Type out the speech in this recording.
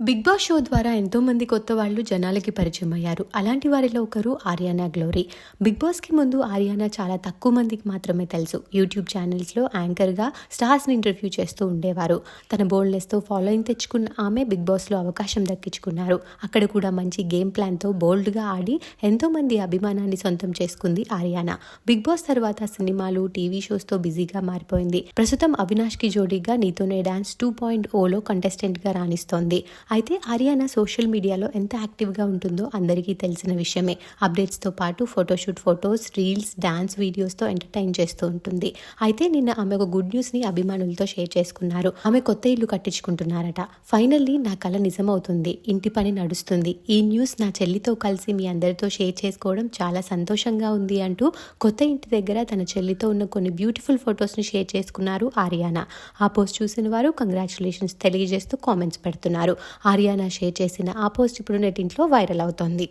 Big boss show ద్వారా ఎంతోమంది కొత్త వాళ్ళు జనాలకి పరిచయం అయ్యారు. అలాంటి వారిలో ఒకరు ఆర్యానా గ్లోరీ. బిగ్ బాస్కి ముందు ఆర్యానా చాలా తక్కువ మందికి మాత్రమే తెలుసు. యూట్యూబ్ ఛానల్స్లో యాంకర్గా స్టార్స్ని ఇంటర్వ్యూ చేస్తూ ఉండేవారు. తన బోల్డ్నెస్తో ఫాలోయింగ్ తెచ్చుకున్న ఆమె బిగ్ బాస్లో అవకాశం దక్కించుకున్నారు. అక్కడ కూడా మంచి గేమ్ ప్లాన్తో బోల్డ్గా ఆడి ఎంతోమంది అభిమానాన్ని సొంతం చేసుకుంది ఆర్యానా. బిగ్ బాస్ తర్వాత సినిమాలు టీవీ షోస్తో బిజీగా మారిపోయింది. ప్రస్తుతం అవినాష్కి జోడీగా నీతోనే డాన్స్ టూ పాయింట్ ఓలో కంటెస్టెంట్గా రాణిస్తోంది. అయితే ఆర్యానా సోషల్ మీడియాలో ఎంత యాక్టివ్గా ఉంటుందో అందరికీ తెలిసిన విషయమే. అప్డేట్స్తో పాటు ఫోటోషూట్ ఫొటోస్ రీల్స్ డాన్స్ వీడియోస్తో ఎంటర్టైన్ చేస్తూ ఉంటుంది. అయితే నిన్న ఆమె ఒక గుడ్ న్యూస్ని అభిమానులతో షేర్ చేసుకున్నారు. ఆమె కొత్త ఇల్లు కట్టించుకుంటున్నారట. ఫైనల్లీ నా కళ నిజమవుతుంది. ఇంటి పని నడుస్తుంది. ఈ న్యూస్ నా చెల్లితో కలిసి మీ అందరితో షేర్ చేసుకోవడం చాలా సంతోషంగా ఉంది అంటూ కొత్త ఇంటి దగ్గర తన చెల్లితో ఉన్న కొన్ని బ్యూటిఫుల్ ఫొటోస్ని షేర్ చేసుకున్నారు ఆర్యానా. ఆ పోస్ట్ చూసిన వారు కంగ్రాచులేషన్స్ తెలియజేస్తూ కామెంట్స్ పెడుతున్నారు. ఆర్యానా షేర్ చేసిన ఆ పోస్ట్ ఇప్పుడు నెట్టింట్లో వైరల్ అవుతోంది.